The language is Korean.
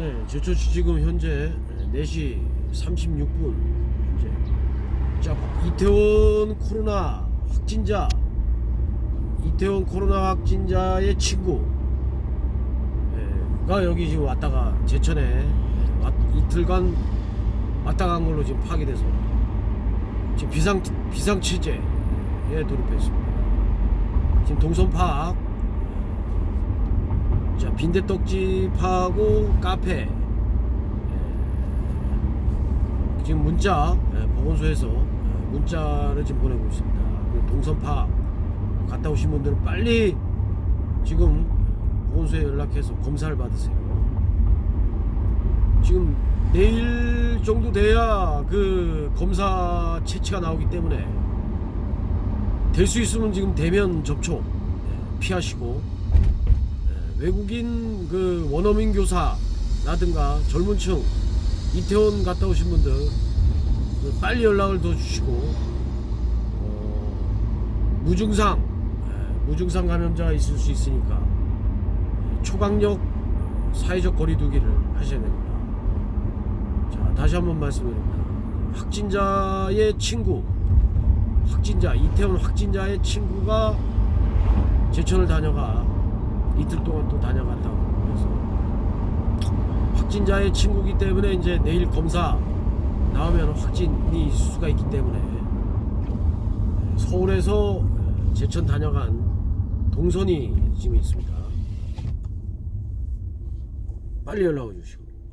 네, 제초치 지금 현재 4시 36분 현재. 자, 이태원 코로나 확진자 이태원 코로나 확진자의 친구가 여기 지금 왔다가 제천에 왔- 이틀간 왔다 간 걸로 지금 파악돼서 지금 비상 비상 체제에 돌입했습니다. 지금 동선 파악 자 빈대떡집하고 카페 예, 지금 문자 예, 보건소에서 예, 문자를 지금 보내고 있습니다. 그 동선 파악 갔다 오신 분들은 빨리 지금 보건소에 연락해서 검사를 받으세요. 지금 내일 정도 돼야 그 검사 채취가 나오기 때문에 될 수 있으면 지금 대면 접촉 예, 피하시고 예, 외국인 그 원어민 교사라든가 젊은 층 이태원 갔다 오신 분들 그 빨리 연락을 더 주시고 어, 무증상 예, 무증상 감염자가 있을 수 있으니까 예, 초강력 사회적 거리두기를 하셔야 됩니다. 자 다시 한번 말씀드립니다. 확진자의 친구 확진자 이태원 확진자의 친구가 제천을 다녀가 이틀 동안 또 다녀갔다고 그래서 확진자의 친구기 때문에 이제 내일 검사 나오면 확진이 있을 수가 있기 때문에 서울에서 제천 다녀간 동선이 지금 있습니다. 빨리 연락을 주시고